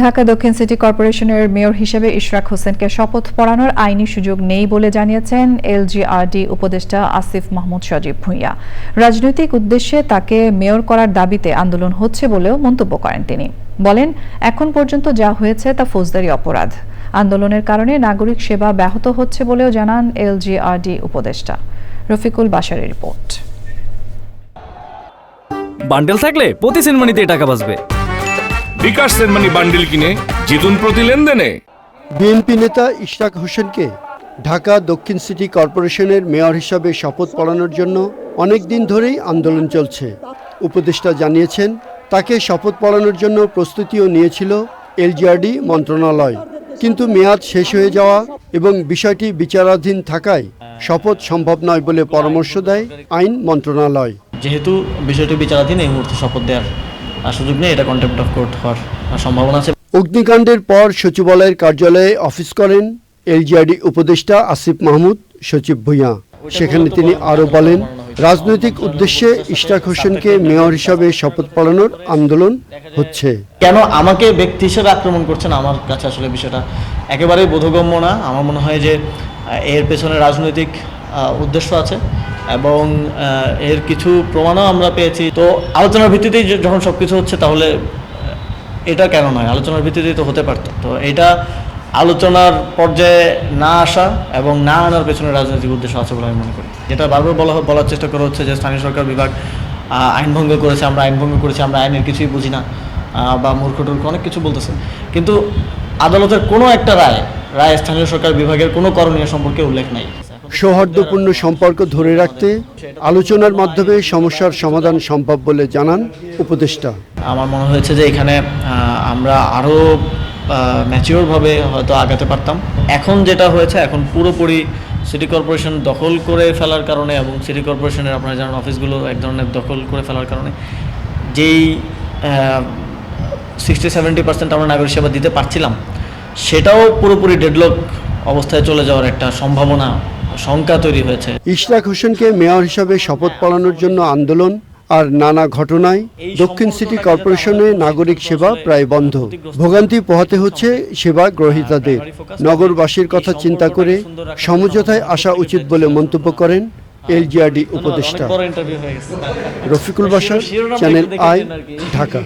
ঢাকা দক্ষিণ সিটি কর্পোরেশনের মেয়র হিসেবে ইশরাক হোসেনকে শপথ পড়ানোর আইনি সুযোগ নেই বলে জানিয়েছেন এলজিআরডি উপদেষ্টা আসিফ মাহমুদ সজীব ভুঁইয়া। রাজনৈতিক উদ্দেশ্যে তাকে মেয়র করার দাবিতে আন্দোলন হচ্ছে বলেও মন্তব্য করেন তিনি। বলেন, এখন পর্যন্ত যা হয়েছে তা ফৌজদারি অপরাধ। আন্দোলনের কারণে নাগরিক সেবা ব্যাহত হচ্ছে বলেও জানান এলজিআরডি উপদেষ্টা। রফিকুল বাশারের রিপোর্ট। বান্ডেল থাকলে প্রতি সেনমানিতে টাকা বাঁচবে। বিকাশ সেনমানি বান্ডিল কিনে জিতুন প্রতি লেনদেনে। বিএনপি নেতা ইশরাক হোসেনকে ঢাকা দক্ষিণ সিটি কর্পোরেশনের মেয়র হিসাবে শপথ পড়ানোর জন্য অনেক দিন ধরেই আন্দোলন চলছে। উপদেষ্টা জানিয়েছেন তাকে শপথ পড়ানোর জন্য প্রস্তুতিও নিয়েছিল এলজিআরডি মন্ত্রণালয়। কিন্তু মেয়াদ শেষ হয়ে যাওয়া এবং বিষয়টি বিচারাধীন থাকায় শপথ সম্ভব নয় বলে পরামর্শ দেয় আইন মন্ত্রণালয়। যেহেতু বিষয়টি বিচারাধীন এই মুহূর্তে শপথ দেওয়ার সুযোগ নেই এটা কন্টেম্প্ট অফ কোর্ট হওয়ার সম্ভাবনা আছে। অগ্নিকাণ্ডের পর সচিবালয়ের কার্যালয়ে অফিস করেন এলজিআরডি উপদেষ্টা আসিফ মাহমুদ সচিব ভূঁইয়া। সেখানে তিনি আরও বলেন রাজনৈতিক উদ্দেশ্যে ইশরাক হোসেনকে মেয়র হিসাবে শপথ পড়ানোর আন্দোলন হচ্ছে। কেন আমাকে ব্যক্তি হিসেবে আক্রমণ করছেন? আমার কাছে আসলে বিষয়টা একেবারেই বোধগম্য না। আমার মনে হয় যে এর পেছনে রাজনৈতিক উদ্দেশ্য আছে। এবং এর কিছু প্রমাণও আমরা পেয়েছি। তো আলোচনার ভিত্তিতেই যখন সব কিছু হচ্ছে তাহলে এটা কেন নয়? আলোচনার ভিত্তিতেই তো হতে পারতো। তো এটা আলোচনার পর্যায়ে না আসা এবং না আনার পেছনে রাজনৈতিক উদ্দেশ্য আছে বলে আমি মনে করি। যেটা বারবার বলা বলার চেষ্টা করা হচ্ছে যে স্থানীয় সরকার, বিভাগ আইন ভঙ্গ করেছে, আমরা আইন ভঙ্গ করেছি, আমরা আইনের কিছুই বুঝি না বা মূর্খ টুর্খ অনেক কিছু বলতেছে। কিন্তু আদালতের কোনো একটা রায় রায় স্থানীয় সরকার, বিভাগের কোনো করণীয় সম্পর্কে উল্লেখ নাই। সৌহার্দ্যপূর্ণ সম্পর্ক ধরে রাখতে আলোচনার মাধ্যমে সমস্যার সমাধান সম্ভব বলে জানান উপদেষ্টা। আমার মনে হয়েছে যে এখানে আমরা আরও ম্যাচিওরভাবে হয়তো আগাতে পারতাম। এখন যেটা হয়েছে, এখন পুরোপুরি সিটি কর্পোরেশন দখল করে ফেলার কারণে এবং সিটি কর্পোরেশনের আপনারা জানেন অফিসগুলো এক ধরনের দখল করে ফেলার কারণে, যেই সিক্সটি সেভেন্টি পার্সেন্ট আমরা নাগরিক সেবা দিতে পারছিলাম, সেটাও পুরোপুরি ডেডলক অবস্থায় চলে যাওয়ার একটা সম্ভাবনা শঙ্কা তৈরি হয়েছে। ইশরাক হোসেনকে মেয়র হিসাবে শপথ পড়ানোর জন্য আন্দোলন আর নানা ঘটনায় দক্ষিণ সিটি কর্পোরেশনে নাগরিক সেবা প্রায় বন্ধ। ভোগান্তি পোহাতে হচ্ছে সেবা গ্রহীতাদের। নগরবাসীর কথা চিন্তা করে সমঝোতায় আসা উচিত বলে মন্তব্য করেন এলজিআরডি উপদেষ্টা। হয়ে রফিকুল বাসার চ্যানেল আই। ঢাকা।